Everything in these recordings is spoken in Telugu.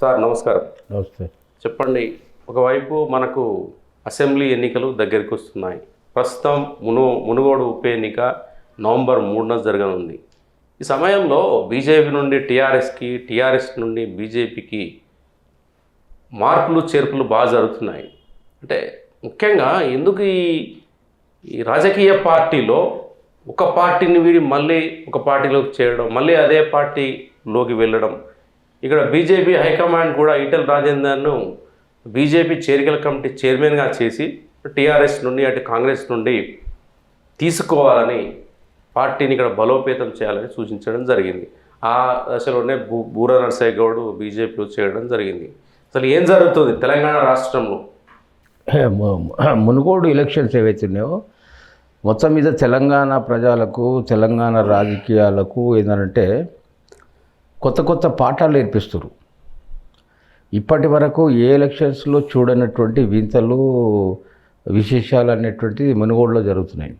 సార్ నమస్కారం. నమస్తే. చెప్పండి ఒకవైపు మనకు అసెంబ్లీ ఎన్నికలు దగ్గరికి వస్తున్నాయి. ప్రస్తుతం మును మునుగోడు ఉప ఎన్నిక నవంబర్ మూడున జరగనుంది. ఈ సమయంలో బీజేపీ నుండి టీఆర్ఎస్కి టీఆర్ఎస్ నుండి బీజేపీకి మార్పులు చేర్పులు బాగా జరుగుతున్నాయి. అంటే ముఖ్యంగా ఎందుకు ఈ ఈ రాజకీయ పార్టీలో ఒక పార్టీని వీడి మళ్ళీ ఒక పార్టీలోకి చేయడం మళ్ళీ అదే పార్టీలోకి వెళ్ళడం ఇక్కడ బీజేపీ హైకమాండ్ కూడా ఈటల రాజేందర్ను బీజేపీ చేరికల కమిటీ చైర్మన్గా చేసి టీఆర్ఎస్ నుండి అటు కాంగ్రెస్ నుండి తీసుకోవాలని పార్టీని ఇక్కడ బలోపేతం చేయాలని సూచించడం జరిగింది. ఆ దశలోనే బూ బూర నరసయ్య గౌడ్ బీజేపీలో చేయడం జరిగింది. అసలు ఏం జరుగుతుంది తెలంగాణ రాష్ట్రంలో? మునుగోడు ఎలక్షన్స్ ఏవైతున్నాయో మొత్తం మీద తెలంగాణ ప్రజలకు తెలంగాణ రాజకీయాలకు ఏంటంటే కొత్త కొత్త పాఠాలు నేర్పిస్తారు ఇప్పటి వరకు ఏ ఎలక్షన్స్లో చూడనటువంటి వింతలు విశేషాలు అనేటువంటిది మునుగోడులో జరుగుతున్నాయి.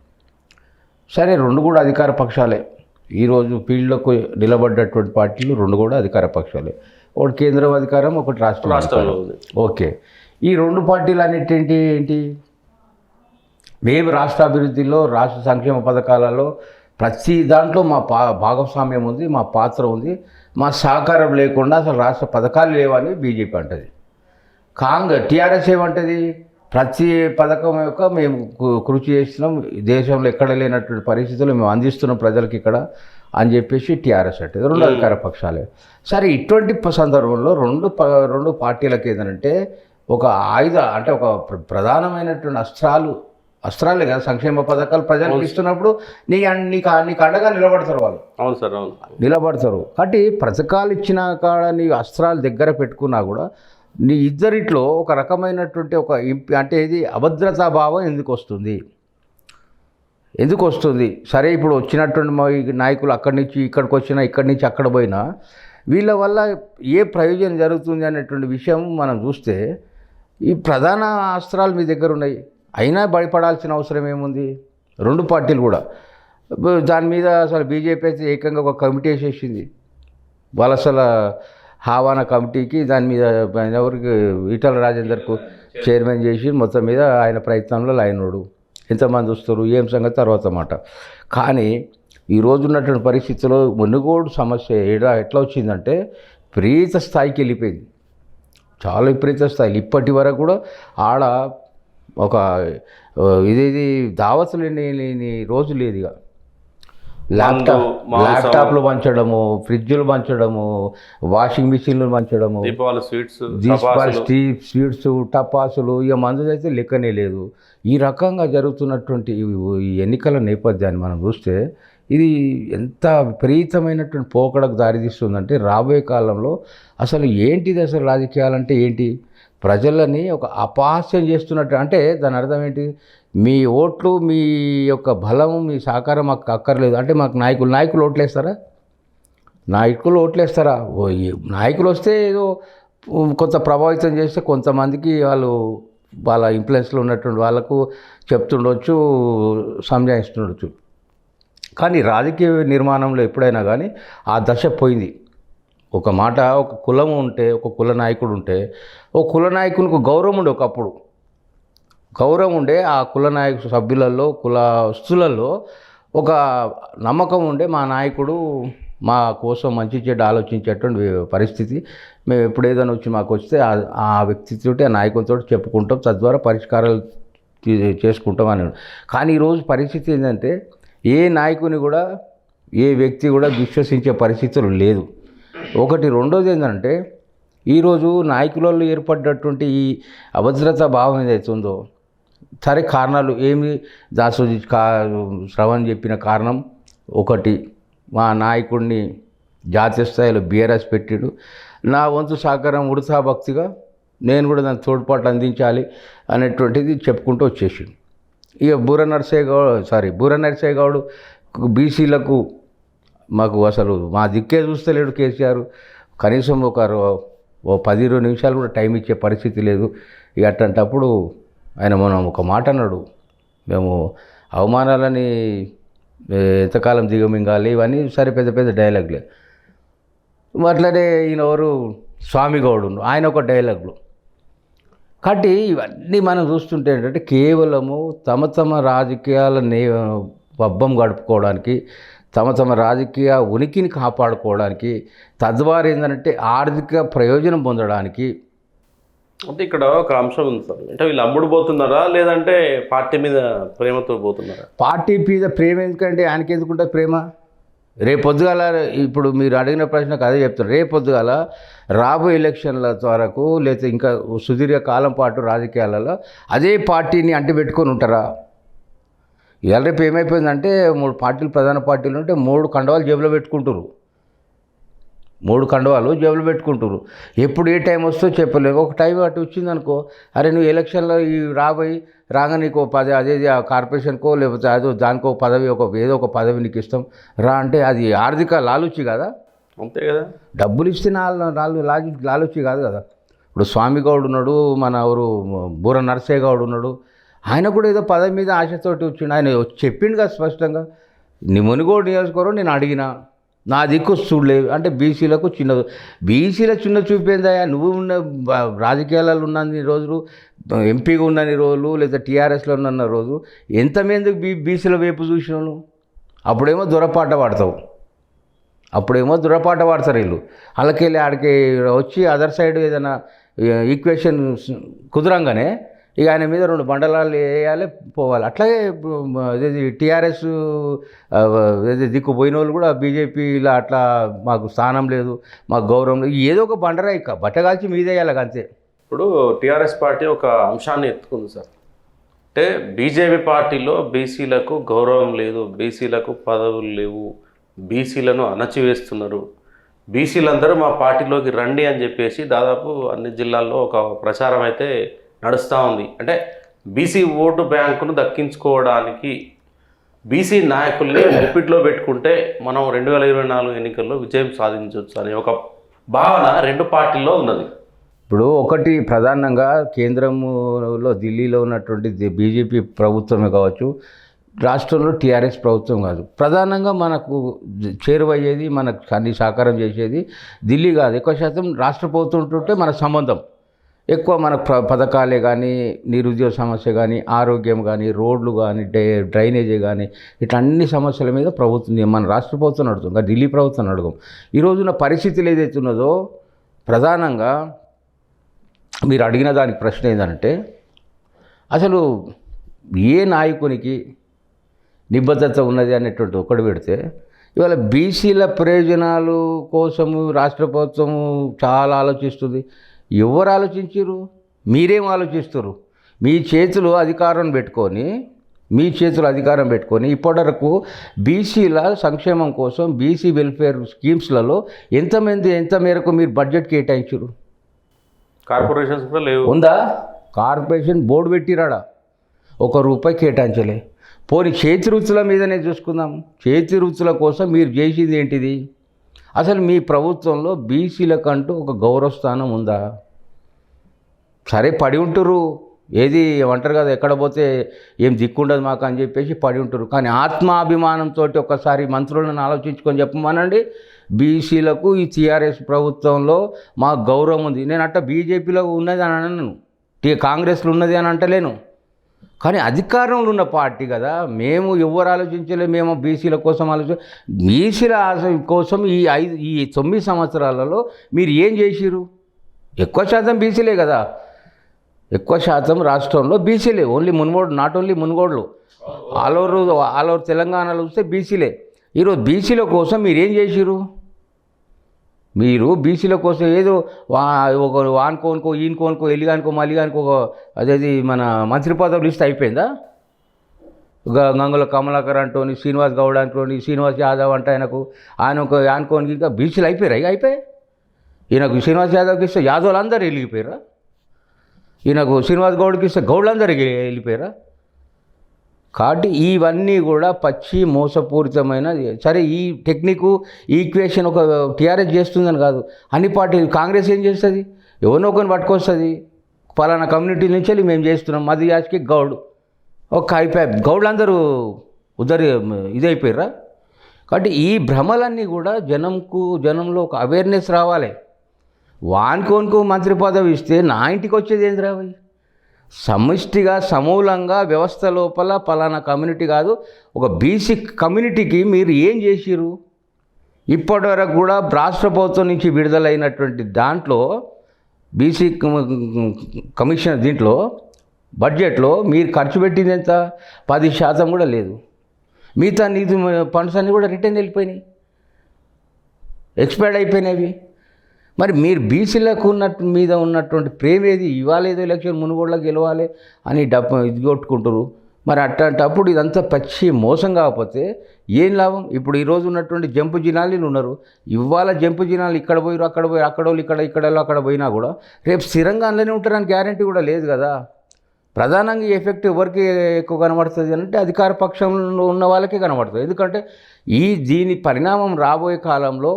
సరే రెండు కూడా అధికార పక్షాలే. ఈరోజు ఫీల్డ్లోకి నిలబడ్డటువంటి పార్టీలు రెండు కూడా అధికార పక్షాలే. ఒకటి కేంద్రం అధికారం ఒకటి రాష్ట్రం. ఉంది. ఓకే. ఈ రెండు పార్టీలు అనేటువంటి ఏంటి? మేము రాష్ట్ర అభివృద్ధిలో రాష్ట్ర సంక్షేమ పథకాలలో ప్రతి దాంట్లో మా పా భాగస్వామ్యం ఉంది మా పాత్ర ఉంది. మా సహకారం లేకుండా అసలు రాష్ట్ర పథకాలు లేవని బీజేపీ అంటది. కాంగ్రెస్ టీఆర్ఎస్ ఏమంటది? ప్రతి పథకం యొక్క మేము కృషి చేస్తున్నాం. దేశంలో ఎక్కడ లేనటువంటి పరిస్థితులు మేము అందిస్తున్నాం ప్రజలకు ఇక్కడ అని చెప్పేసి టీఆర్ఎస్ అంటది. రెండు అధికార పక్షాలే. సరే ఇటువంటి సందర్భంలో రెండు రెండు పార్టీలకు ఏంటంటే ఒక ఆయుధ అంటే ఒక ప్ర- ప్రధానమైనటువంటి అస్త్రాలు అస్త్రాలే కదా సంక్షేమ పథకాలు ప్రజలకు ఇస్తున్నప్పుడు నీ నీకు నీకు అండగా నిలబడతారు వాళ్ళు. అవును సార్ అవును. నిలబడతారు. కాబట్టి పథకాలు ఇచ్చిన కాడ నీ అస్త్రాలు దగ్గర పెట్టుకున్నా కూడా నీ ఇద్దరిట్లో ఒక రకమైనటువంటి ఒక ఇంప్ అంటే ఇది అభద్రతా భావం ఎందుకు వస్తుంది? ఎందుకు వస్తుంది? సరే ఇప్పుడు వచ్చినటువంటి నాయకులు అక్కడి నుంచి ఇక్కడికి వచ్చినా ఇక్కడి నుంచి అక్కడ పోయినా వీళ్ళ వల్ల ఏ ప్రయోజనం జరుగుతుంది అనేటువంటి విషయం మనం చూస్తే ఈ ప్రధాన అస్త్రాలు మీ దగ్గర ఉన్నాయి. అయినా భయపడాల్సిన అవసరం ఏముంది? రెండు పార్టీలు కూడా. దాని మీద అసలు బీజేపీ అయితే ఏకంగా ఒక కమిటీ వేసేసింది. వలసల హావానా కమిటీకి దాని మీద ఎవరికి? ఈటల రాజేందర్కు చైర్మన్ చేసి మొత్తం మీద ఆయన ప్రయత్నంలో లైనోడు ఎంతమంది వస్తారు? ఏం సంగతి? తర్వాత మాట. కానీ ఈ ఉన్నటువంటి పరిస్థితుల్లో మునుగోడు సమస్య ఎడా ఎట్లా వచ్చిందంటే ప్రీత స్థాయికి వెళ్ళిపోయింది. చాలా విపరీత స్థాయిలు. ఇప్పటి వరకు కూడా ఆడ ఒక ఆ, ఇదేది దావతులు లేని రోజు లేదు ఇక. ల్యాప్టాప్. ల్యాప్టాప్లు పంచడము ఫ్రిడ్జ్లు పంచడము వాషింగ్ మిషన్లు పంచడము. దీపావళి స్వీట్స్ దీపావళి స్టీ- స్వీట్స్ టపాసులు ఇక మందు అయితే లెక్కనే లేదు. ఈ రకంగా జరుగుతున్నటువంటి ఈ ఎన్నికల నేపథ్యాన్ని మనం చూస్తే ఇది ఎంత విపరీతమైనటువంటి పోకడకు దారితీస్తుందంటే రాబోయే కాలంలో అసలు ఏంటిది అసలు రాజకీయాలంటే ఏంటి? ప్రజలని ఒక అపహాస్యం చేస్తున్నట్టు అంటే దాని అర్థం ఏంటి? మీ ఓట్లు మీ యొక్క బలం మీ సహకారం మాకు అక్కర్లేదు. అంటే మాకు నాయకులు నాయకులు ఓట్లేస్తారా? నాయకులు ఓట్లేస్తారా? ఓ నాయకులు వస్తే ఏదో కొంత ప్రభావితం చేస్తే కొంతమందికి వాళ్ళు వాళ్ళ ఇన్ఫ్లుయెన్స్లో ఉన్నటువంటి వాళ్ళకు చెప్తుండొచ్చు సంజాయిస్తుండొచ్చు. కానీ రాజకీయ నిర్మాణంలో ఎప్పుడైనా కానీ ఆ దశ పోయింది. ఒక మాట ఒక కులం ఉంటే ఒక కుల నాయకుడు ఉంటే ఒక కుల నాయకునికి గౌరవం ఉండే ఒకప్పుడు. గౌరవం ఉండే ఆ కుల నాయకు సభ్యులలో కులస్తులలో ఒక నమ్మకం ఉండే మా నాయకుడు మా కోసం మంచి చెడ్డ ఆలోచించేటువంటి పరిస్థితి. మేము ఎప్పుడు ఏదైనా వచ్చి మాకు వస్తే ఆ- ఆ వ్యక్తితోటి ఆ నాయకులతో చెప్పుకుంటాం తద్వారా పరిష్కారాలు చేసుకుంటాం అని. కానీ ఈరోజు పరిస్థితి ఏంటంటే ఏ నాయకుని కూడా ఏ వ్యక్తి కూడా విశ్వసించే పరిస్థితులు లేదు. ఒకటి రెండోది ఏంటంటే ఈరోజు నాయకులలో ఏర్పడ్డటువంటి ఈ అభద్రతా భావం ఏదైతే ఉందో సరే కారణాలు ఏమి? దాసు కా శ్రవణ్ చెప్పిన కారణం ఒకటి. మా నాయకుడిని జాతీయ స్థాయిలో బీఆర్ఎస్ పెట్టాడు. నా వంతు సహకారం ఉడతా భక్తిగా నేను కూడా దాని తోడ్పాటు అందించాలి అనేటువంటిది చెప్పుకుంటూ వచ్చేసిండు. ఇక బూర నరసయ్య సారీ బూర నరసయ్య బీసీలకు మాకు అసలు మా దిక్కే చూస్తలేడు కేసీఆర్. కనీసం ఒక ఓ పది ఇరవై నిమిషాలు కూడా టైం ఇచ్చే పరిస్థితి లేదు. ఇక అట్లాంటప్పుడు ఆయన మనం ఒక మాట అన్నాడు మేము అవమానాలని ఎంతకాలం దిగమింగాలి? ఇవన్నీ సరే పెద్ద పెద్ద డైలాగ్లే అట్లనే ఈయన ఎవరు స్వామి గౌడు ఆయన ఒక డైలాగ్లు కాబట్టి ఇవన్నీ మనం చూస్తుంటే ఏంటంటే కేవలము తమ తమ రాజకీయాల నే పబ్బం గడుపుకోవడానికి తమ తమ రాజకీయ ఉనికిని కాపాడుకోవడానికి తద్వారా ఏంటంటే ఆర్థిక ప్రయోజనం పొందడానికి. అంటే ఇక్కడ ఒక అంశం ఉంది సార్. అంటే వీళ్ళు అమ్ముడు పోతున్నారా? లేదంటే పార్టీ మీద ప్రేమతో పోతున్నారా? పార్టీ మీద ప్రేమ ఎందుకంటే ఆయనకి ఎందుకుంటుంది ప్రేమ? రేపు పొద్దుగాల ఇప్పుడు మీరు అడిగిన ప్రశ్నకు అదే చెప్తారు రేపు పొద్దుగాల రాబోయే ఎలక్షన్ల వరకు లేకపోతే ఇంకా సుదీర్ఘ కాలం పాటు రాజకీయాలలో అదే పార్టీని అంటిపెట్టుకొని ఉంటారా? ఇవాళ రేపు ఏమైపోయిందంటే మూడు పార్టీలు ప్రధాన పార్టీలు ఉంటే మూడు కండవాలు జేబులో పెట్టుకుంటారు మూడు కండవాలు జేబులో పెట్టుకుంటారు ఎప్పుడు ఏ టైం వస్తుందో చెప్పలేము ఒక టైం అటు వచ్చింది అనుకో అరే నువ్వు ఎలక్షన్లో ఈ రాబోయి రాగా నీకు పది అదే ఆ కార్పొరేషన్కో లేకపోతే అదో దానికో పదవి ఒక ఏదో ఒక పదవి నీకు ఇస్తాం. రా అంటే అది ఆర్థిక లాలుచి కదా? అంతే కదా. డబ్బులు ఇస్తే నాలుగు నాలుగు లాలు లాలుచి కాదు కదా. ఇప్పుడు స్వామి గౌడ్ ఉన్నాడు మన ఎవరు బూర నరసయ్య గౌడ్ ఉన్నాడు ఆయన కూడా ఏదో పదవి మీద ఆశతోటి వచ్చిండు. ఆయన చెప్పిండు కదా స్పష్టంగా నీ మునిగోడు నియోజకవర్గం నేను అడిగిన నా దిక్కు చూడలే. అంటే బీసీలకు చిన్న బీసీల చిన్న చూపేందయ్యా నువ్వు ఉన్న రాజకీయాలలో ఉన్నన్ని రోజులు ఎంపీగా ఉన్నన్ని రోజులు లేదా టీఆర్ఎస్లో ఉన్న రోజు ఎంతమందికి బీ బీసీల వైపు చూసినాను అప్పుడేమో దొరపాట పాడతావు. అప్పుడేమో దురపాట పడతారు వీళ్ళు. అలాకెళ్ళి ఆడికి వచ్చి అదర్ సైడ్ ఏదైనా ఈక్వేషన్ కుదరంగానే ఇక ఆయన మీద రెండు బండలాలు వేయాలి పోవాలి. అట్లాగే టీఆర్ఎస్ దిక్కు పోయిన వాళ్ళు కూడా బీజేపీలో అట్లా మాకు స్థానం లేదు మాకు గౌరవం లేదు. ఏదో ఒక బండరా ఇక బట్టగాల్చి మీదేయాలి అంతే. ఇప్పుడు టీఆర్ఎస్ పార్టీ ఒక అంశాన్ని ఎత్తుకుంది సార్. అంటే బీజేపీ పార్టీలో బీసీలకు గౌరవం లేదు బీసీలకు పదవులు లేవు బీసీలను అణచివేస్తున్నారు. బీసీలందరూ మా పార్టీలోకి రండి అని చెప్పేసి దాదాపు అన్ని జిల్లాల్లో ఒక ప్రచారం అయితే నడుస్తూ ఉంది. అంటే బీసీ ఓటు బ్యాంకును దక్కించుకోవడానికి బీసీ నాయకుల్ని గుప్పిట్లో పెట్టుకుంటే మనం రెండు వేల ఇరవై నాలుగు ఎన్నికల్లో విజయం సాధించవచ్చు అనే ఒక భావన రెండు పార్టీల్లో ఉన్నది. ఇప్పుడు ఒకటి ప్రధానంగా కేంద్రంలో ఢిల్లీలో ఉన్నటువంటి బీజేపీ ప్రభుత్వమే కావచ్చు రాష్ట్రంలో టీఆర్ఎస్ ప్రభుత్వం కాదు. ప్రధానంగా మనకు చేరువయ్యేది మనకు అన్ని సాకారం చేసేది ఢిల్లీ కాదు. ఎక్కువ శాతం రాష్ట్ర ప్రభుత్వం ఉంటుంటే మన సంబంధం. ఎక్కువ మన పథకాలే కానీ నిరుద్యోగ సమస్య కానీ ఆరోగ్యం కానీ రోడ్లు కానీ డ్రై డ్రైనేజీ కానీ ఇట్లా అన్ని సమస్యల మీద ప్రభుత్వం మన రాష్ట్ర ప్రభుత్వం అడుగుతాం ఇంకా ఢిల్లీ ప్రభుత్వం అడుగుతాం ఈ రోజున పరిస్థితులు ఏదైతే ఉన్నదో ప్రధానంగా మీరు అడిగిన దానికి ప్రశ్న ఏంటంటే అసలు ఏ నాయకునికి నిబద్ధత ఉన్నది అనేటువంటి ఒకటి పెడితే ఇవాళ బీసీల ప్రయోజనాలు కోసము రాష్ట్ర ప్రభుత్వము చాలా ఆలోచిస్తుంది. ఎవరు ఆలోచించారు మీరేం ఆలోచిస్తారు మీ చేతులు అధికారం పెట్టుకొని మీ చేతులు అధికారం పెట్టుకొని ఇప్పటివరకు బీసీల సంక్షేమం కోసం బీసీ వెల్ఫేర్ స్కీమ్స్లలో ఎంతమంది ఎంత మేరకు మీరు బడ్జెట్ కేటాయించారు కార్పొరేషన్స్ కూడా లేవు. ఉందా? కార్పొరేషన్ బోర్డు పెట్టిరాడా. ఒక రూపాయి కేటాయించలే. పోనీ చేతి రుచుల మీదనే చూసుకుందాం. చేతి రుచుల కోసం మీరు చేసింది ఏంటిది? అసలు మీ ప్రభుత్వంలో బీసీలకంటూ ఒక గౌరవ స్థానం ఉందా? సరే పడి ఉంటారు ఏది ఏమంటారు కదా ఎక్కడ పోతే ఏం దిక్కుండదు మాకు అని చెప్పేసి పడి ఉంటారు కానీ ఆత్మాభిమానంతో ఒకసారి మంత్రులను ఆలోచించుకొని చెప్పమనండి. బీసీలకు ఈ టీఆర్ఎస్ ప్రభుత్వంలో మాకు గౌరవం ఉంది. నేను అట్ట బీజేపీలో ఉన్నది అని అనను. టీ కాంగ్రెస్లో ఉన్నది అని అంటలేను. కానీ అధికారంలో ఉన్న పార్టీ కదా. మేము ఎవరు ఆలోచించలే మేము బీసీల కోసం ఆలోచన బీసీల ఆశ కోసం ఈ ఐదు ఈ తొమ్మిది సంవత్సరాలలో మీరు ఏం చేసిరు ఎక్కువ శాతం బీసీలే కదా. ఎక్కువ శాతం రాష్ట్రంలో బీసీలే. ఓన్లీ మున్గోడు నాట్ ఓన్లీ మున్గోడులు. ఆల్ ఓవర్ ఆల్ ఓవర్ తెలంగాణలో చూస్తే బీసీలే. ఈరోజు బీసీల కోసం మీరు ఏం చేసిరు మీరు బీసీల కోసం ఏదో వా ఒక వానుకోనుకో ఈయనకోనుకో ఎల్లిగానుకో మల్లిగానుకో కానుకో అదేది మన మంత్రి పదవి లిస్ట్ అయిపోయిందా? గ- గంగుల కమలాకర్ అంటోని శ్రీనివాస్ గౌడ్ అంటోని శ్రీనివాస్ యాదవ్ అంటే ఆయనకు ఆయన ఒక అనుకోని ఇంకా బీసీలు అయిపోయారు ఇక అయిపోయాయి ఈయనకు శ్రీనివాస్ యాదవ్కి ఇస్తే యాదవ్లు అందరూ వెళ్ళిపోయారా ఈయనకు శ్రీనివాస్ గౌడ్కి ఇస్తే గౌడ్లందరికీ వెళ్ళిపోయారా కాబట్టి ఇవన్నీ కూడా పచ్చి మోసపూరితమైన సరే ఈ టెక్నిక్ ఈక్వేషన్ ఒక టీఆర్ఎస్ చేస్తుందని కాదు. అన్ని పార్టీ కాంగ్రెస్ ఏం చేస్తుంది? ఎవరినో ఒకరిని పట్టుకొస్తుంది. పలానా కమ్యూనిటీ నుంచి వెళ్ళి మేము చేస్తున్నాం. మది యాజ్కి గౌడ్. ఒక అయిపోయి గౌడ్లందరూ ఉద్దరి ఇదైపోయారా కాబట్టి ఈ భ్రమలన్నీ కూడా జనంకు జనంలో ఒక అవేర్నెస్ రావాలి. వానికోనుకో మంత్రి పదవి ఇస్తే నా ఇంటికి వచ్చేది ఏంది భయ్? సమిష్టిగా సమూలంగా వ్యవస్థ లోపల పలానా కమ్యూనిటీ కాదు ఒక బీసీ కమ్యూనిటీకి మీరు ఏం చేసిరు ఇప్పటివరకు కూడా రాష్ట్ర ప్రభుత్వం నుంచి విడుదలైనటువంటి దాంట్లో బీసీ కమిషన్ దీంట్లో బడ్జెట్లో మీరు ఖర్చు పెట్టింది ఎంత? పది శాతం కూడా లేదు. మిగతా నిధి ఫండ్స్ అన్నీ కూడా రిటర్న్ వెళ్ళిపోయినాయి. ఎక్స్పైర్డ్ అయిపోయినవి మరి మీరు బీసీలకు ఉన్నట్టు మీద ఉన్నటువంటి ప్రేమ ఏది ఇవాళ ఏదో ఎలక్షన్ మునుగోడులో గెలవాలి అని డబ్బు ఇది కొట్టుకుంటారు మరి అట్లాంటప్పుడు ఇదంతా పచ్చి మోసం కాకపోతే ఏం లాభం? ఇప్పుడు ఈరోజు ఉన్నటువంటి జంపు జినాలు ఉన్నారు. ఇవాళ జంపు జినాలు ఇక్కడ పోయి అక్కడ పోయి అక్కడ వాళ్ళు ఇక్కడ ఇక్కడ అక్కడ పోయినా కూడా రేపు స్థిరంగా అందులోనే ఉంటారని గ్యారంటీ కూడా లేదు కదా. ప్రధానంగా ఎఫెక్ట్ ఎవరికి ఎక్కువ కనబడుతుంది అంటే అధికార పక్షంలో ఉన్న వాళ్ళకే కనబడుతుంది. ఎందుకంటే ఈ దీని పరిణామం రాబోయే కాలంలో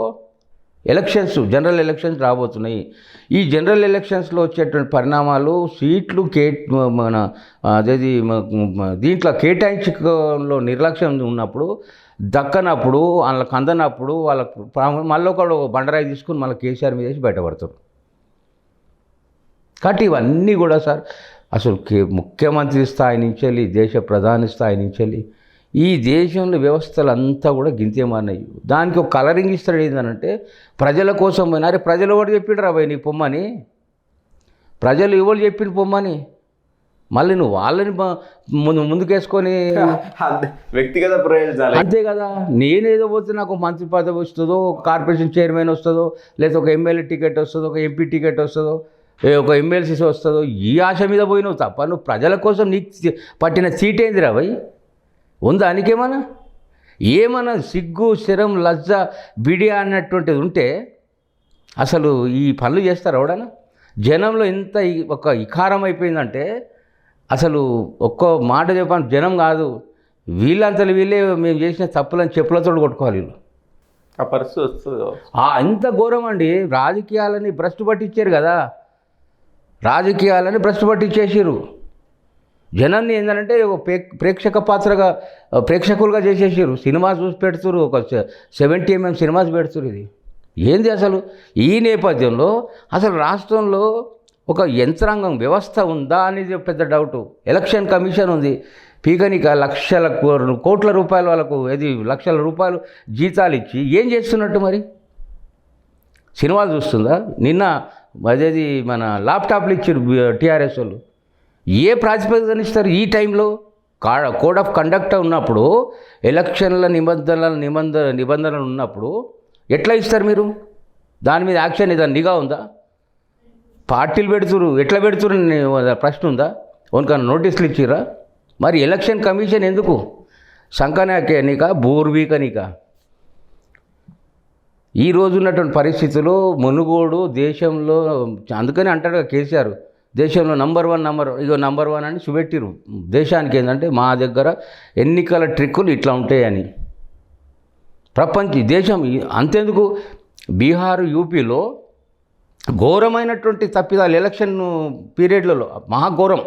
ఎలక్షన్స్ జనరల్ ఎలక్షన్స్ రాబోతున్నాయి. ఈ జనరల్ ఎలక్షన్స్లో వచ్చేటువంటి పరిణామాలు సీట్లు కే మన అదేది దీంట్లో కేటాయించలో నిర్లక్ష్యం ఉన్నప్పుడు దక్కనప్పుడు వాళ్ళకి అందనప్పుడు వాళ్ళకు ప్రా- మళ్ళీ ఒకడు బండరాయి తీసుకుని మళ్ళీ కేసీఆర్ మీద వేసి బయటపడతారు కాబట్టి ఇవన్నీ కూడా సార్ అసలు కే ముఖ్యమంత్రి స్థాయి నుంచి వెళ్ళి దేశ ప్రధాని స్థాయి నుంచి వెళ్ళి ఈ దేశంలో వ్యవస్థలు అంతా కూడా గింతేమన్నాయి దానికి ఒక కలరింగ్ ఇస్తాడు ఏంటంటే ప్రజల కోసం పోయినా అరే ప్రజలు ఎవరు చెప్పిండు రా నీ పొమ్మని? ప్రజలు ఎవరు చెప్పిండు పొమ్మని? మళ్ళీ నువ్వు వాళ్ళని ముందు ముందుకేసుకొని వ్యక్తిగత ప్రయోజనాలు అంతే కదా. నేనేదో పోతే నాకు మంత్రి పదవి వస్తుందో కార్పొరేషన్ చైర్మన్ వస్తుందో లేదా ఒక ఎమ్మెల్యే టికెట్ వస్తుందో ఒక ఎంపీ టికెట్ వస్తుందో ఒక ఎమ్మెల్సీ వస్తుందో ఈ ఆశ మీద పోయినావు తప్ప నువ్వు ప్రజల కోసం నీకు పట్టిన సీట్ ఏందిరా భయ్? ఉందా నీకేమన్నా? ఏమన్నా సిగ్గు శరం లజ్జ బిడియా అన్నటువంటిది ఉంటే అసలు ఈ పనులు చేస్తారు ఎవడన్నా? జనంలో ఎంత ఇ- ఒక ఇకారం అయిపోయిందంటే అసలు ఒక్క మాట చెప్పాను జనం కాదు. వీళ్ళంతలు వీళ్ళే మేము చేసిన తప్పులని చెప్పులతో కొట్టుకోవాలి వీళ్ళు. ఆ పరిస్థితి వస్తుంది ఆ అంత ఘోరం అండి. రాజకీయాలని భ్రష్టు పట్టించారు కదా. రాజకీయాలని భ్రష్టు పట్టించేసారు జనాన్ని ఏంటంటే ఒక ప్రే- ప్రేక్షక పాత్రగా ప్రేక్షకులుగా చేసేసారు సినిమా చూసి పెడుతురు ఒక సెవెంటీ ఎంఎం సినిమాస్ పెడుతురు ఇది. ఏంది అసలు? ఈ నేపథ్యంలో అసలు రాష్ట్రంలో ఒక యంత్రాంగం వ్యవస్థ ఉందా అనేది పెద్ద డౌట్ ఎలక్షన్ కమిషన్ ఉంది. పీకనిక లక్షల కోట్ల రూపాయలు వాళ్ళకు ఇది లక్షల రూపాయలు జీతాలు ఇచ్చి ఏం చేస్తున్నట్టు మరి? సినిమాలు చూస్తుందా? నిన్న అదేది మన ల్యాప్టాప్లు ఇచ్చారు టీఆర్ఎస్ వాళ్ళు. ఏ ప్రాతిపదికన ఇస్తారు ఈ టైంలో? కా కోడ్ ఆఫ్ కండక్ట్ ఉన్నప్పుడు ఎలక్షన్ల నిబంధనల నిబంధన నిబంధనలు ఉన్నప్పుడు ఎట్లా ఇస్తారు మీరు? దాని మీద యాక్షన్ ఏదైనా నిఘా ఉందా? పార్టీలు పెడుతురు ఎట్లా పెడుతురు అని ప్రశ్న ఉందా? వనకన్నా నోటీసులు ఇచ్చిరా మరి ఎలక్షన్ కమిషన్ ఎందుకు? సంకనాకేనిక బూర్వీకనిక ఈ రోజు ఉన్నటువంటి పరిస్థితుల్లో మునుగోడు దేశంలో అందుకని అంటాడు కేసీఆర్. దేశంలో నంబర్ వన్ నంబర్ ఇగో నంబర్ వన్ అని చూపెట్టిరు దేశానికి ఏంటంటే మా దగ్గర ఎన్నికల ట్రిక్కులు ఇట్లా ఉంటాయని. ప్రపంచ దేశం అంతెందుకు? బీహార్ యూపీలో ఘోరమైనటువంటి తప్పిదాలు ఎలక్షన్ పీరియడ్లలో మహాఘోరం.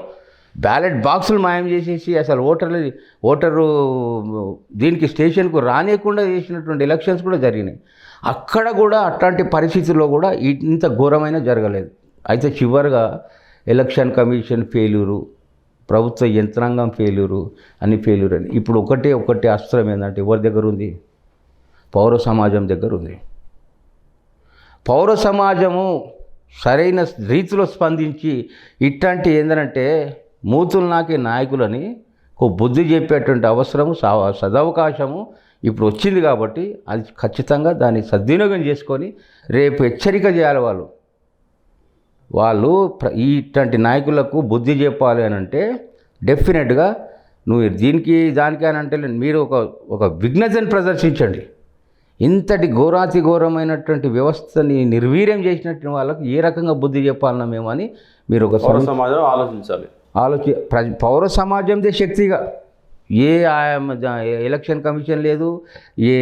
బ్యాలెట్ బాక్సులు మాయం చేసేసి అసలు ఓటర్లు ఓటరు దీనికి స్టేషన్కు రానియకుండా చేసినటువంటి ఎలక్షన్స్ కూడా జరిగినాయి. అక్కడ కూడా అట్లాంటి పరిస్థితుల్లో కూడా ఇంత ఘోరమైన జరగలేదు. అయితే చివరిగా ఎలక్షన్ కమిషన్ ఫెయిల్యూరు ప్రభుత్వ యంత్రాంగం ఫెయిల్యూరు అని ఫెయిల్యూర్ అని. ఇప్పుడు ఒకటే ఒకటే అస్త్రం ఏంటంటే ఎవరి దగ్గర ఉంది? పౌర సమాజం దగ్గర ఉంది. పౌర సమాజము సరైన రీతిలో స్పందించి ఇట్లాంటి ఏంటంటే మూతులు నాకే నాయకులని ఒక బుద్ధి చెప్పేటువంటి అవసరము సదవకాశము ఇప్పుడు వచ్చింది కాబట్టి అది ఖచ్చితంగా దాన్ని సద్వినియోగం చేసుకొని రేపు హెచ్చరిక చేయాలి వాళ్ళు. వాళ్ళు ఇట్లాంటి నాయకులకు బుద్ధి చెప్పాలి అని అంటే డెఫినెట్గా నువ్వు దీనికి దానికి అని అంటే మీరు ఒక ఒక విఘ్నతను ప్రదర్శించండి. ఇంతటి ఘోరాతి ఘోరమైనటువంటి వ్యవస్థని నిర్వీర్యం చేసినట్టు వాళ్ళకు ఏ రకంగా బుద్ధి చెప్పాలన్నా మేము అని మీరు ఒక పౌర సమాజం ఆలోచించాలి. ఆలోచి ప్ర సమాజందే శక్తిగా. ఏ ఎలక్షన్ కమిషన్ లేదు ఏ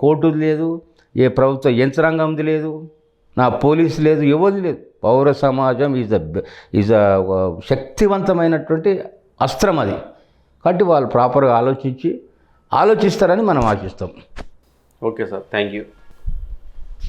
కోర్టు లేదు ఏ ప్రభుత్వ యంత్రాంగంది లేదు. నా పోలీస్ లేదు ఎవరు లేదు. పౌర సమాజం ఈజ్ అ ఈజ్ అ శక్తివంతమైనటువంటి అస్త్రం అది. కాబట్టి వాళ్ళు ప్రాపర్గా ఆలోచించి ఆలోచిస్తారని మనం ఆశిస్తాం. Okay sir thank you